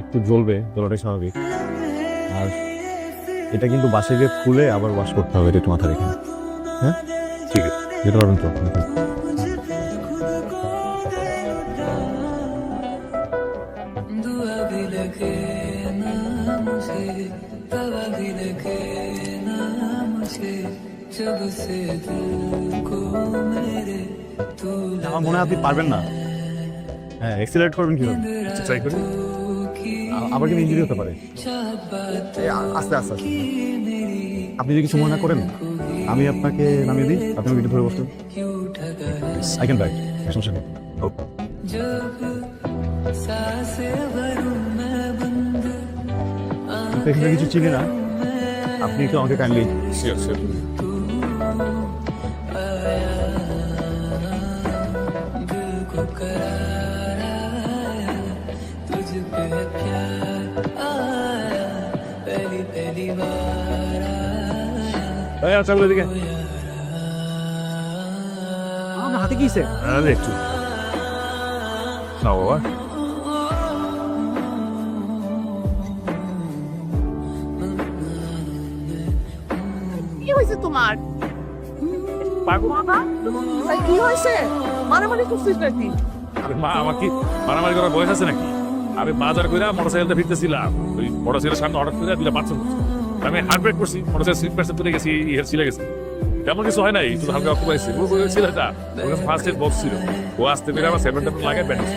একটু জ্বলবে জ্বলাটাই স্বাভাবিক। আর এটা কিন্তু বাসে গিয়ে খুলে আবার ওয়াশ করতে হবে এটা একটু মাথা রেখে হ্যাঁ? ঠিক আছে। যেতে পারবেন তো। আমার মনে হয় আপনি পারবেন না। হ্যাঁ এক্সিলেট করবেন কি ট্রাই করি। আবার কিন্তু ইঞ্জুরি হতে পারে। আস্তে আস্তে আস্তে। আপনি যদি কিছু মনে করেন আমি আপনাকে নামিয়ে দিই আপনি আমাকে ধরে বসুন। আই ক্যান বাই সমস্যা নেই। oh। এখানে কিছু চিনি না আপনি একটু আমাকে কাইন্ডলি সিওর সিওর এই আচ্ছা দিকে আমার হাতে কিসে আরে একটু। না বাবা। কি হয়েছে তোমার? পাগল। বাবা তাই কি হয়েছে মারামারি করছিস নাকি? মা আমার কি মারামারি করার বয়স আছে নাকি? আমি বাজার করে মোটরসাইকেলটা ফিরতেছিলাম। ওই মোটরসাইকেলের সামনে হঠাৎ করে দুটা বাচ্চা আমি হার্ট ব্রেক করছি মোটরসাইকেল সিট পাশে তুলে গেছি ইয়ের ছিলে গেছে। তেমন কিছু হয় নাই শুধু হালকা অক্ষ পাইছি ও বলে ছেলেটা ওখানে ফার্স্ট এড বক্স ছিল। ও আসতে পেরে আমার সেভেন টাইম লাগে ব্যান্ডেজ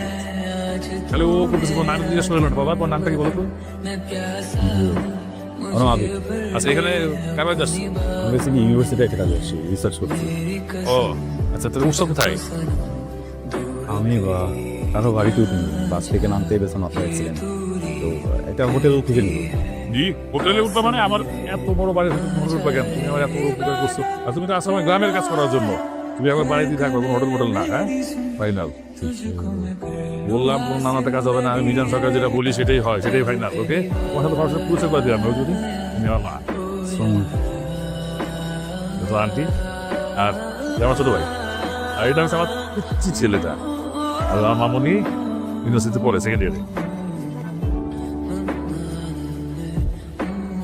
তাহলে ও করতেছে তোমার নাম জিজ্ঞেস করল না বাবা তোমার নামটা কি বলো তো? আমার আবি আচ্ছা এখানে কারবার যাচ্ছি? আমি বেসিক্যালি ইউনিভার্সিটি একটা কাজে আসছি রিসার্চ করছি ও আচ্ছা উৎসব কোথায়? আমি বা কারও বাড়িতে বাস থেকে নামতে বেছে মাথা অ্যাক্সিডেন্ট তো একটা হোটেল খুঁজে নিব জি হোটেলে উঠবা মানে আমার এত বড় বাড়ি উঠবা কেন তুমি আমার এত বড় উপকার করছ। আর তুমি তো আসো আমার গ্রামের কাজ করার জন্য। তুমি আমার বাড়িতে থাকবে কোনো হোটেল হোটেল না হ্যাঁ? ফাইনাল বললাম কোনো নানাতে কাজ হবে না আমি মিজান সরকার যেটা বলি সেটাই হয় সেটাই ফাইনাল ওকে তোমার সাথে ভাষা পুরুষের করে দিলাম যদি মা। আন্টি। আর আমার ছোট ভাই। আর এটা হচ্ছে আমার ছেলেটা। আর মামনি ইউনিভার্সিটিতে পড়ে সেকেন্ড ইয়ারে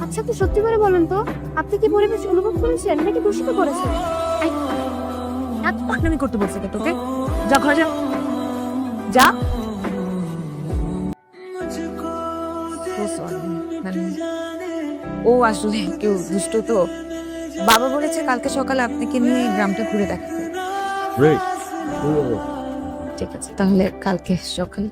আচ্ছা তো সত্যি করে বলেন তো আপনি কি পরিবেশ অনুভব করেছেন নাকি দূষিত করেছেন? এত পাকনামি করতে বলছে কে তোকে? যা ঘরে যা। যা। ও আসলে কেউ দুষ্ট তো? বাবা বলেছে কালকে সকালে আপনাকে নিয়ে গ্রামটা ঘুরে দেখাতে। ঠিক আছে তাহলে কালকে সকাল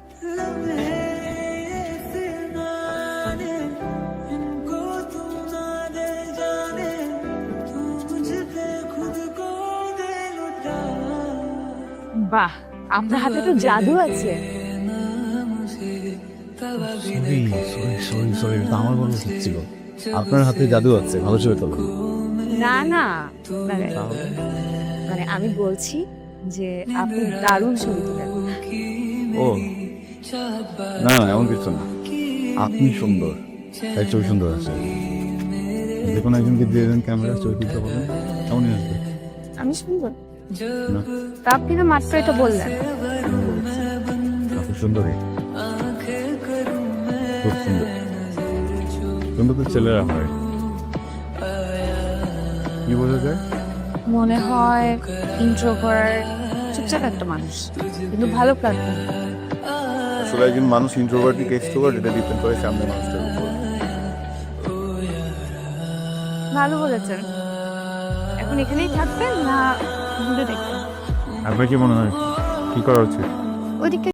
বাহ আপনার হাতে তো জাদু আছে আমার বলা উচিত আপনার হাতে জাদু আছে ভালো ছবি তোলেন না না মানে, মানে আমি বলছি যে আপনি দারুণ ছবি তোলেন। ও। না না এমন কিছু না। আপনি সুন্দর। তাই ছবি সুন্দর আছে। যে কোনো একজনকে দিয়ে দেন ক্যামেরা ছবি তুলতে বলেন। কেমনই আসবে? আমি সুন্দর। না। তা আপনি তো মাত্র এটা বললেন। আপনি সুন্দরী। খুব সুন্দর। সুন্দর তো ছেলেরা হয়। কি বোঝা যায়? মনে হয় ইন্ট্রোভার্ট চুপচাপ একটা মানুষ কিন্তু ভালো প্ল্যাটফর্ম আসলে একজন মানুষ ইন্ট্রোভার্ট কি এক্সট্রোভার্ট এটা ডিপেন্ড করে সামনে মানুষটার উপর। ভালো বলেছেন। এখন এখানেই থাকবেন না ঘুরে দেখবেন? আপনার কি মনে হয়? কি করা উচিত? ওদিকে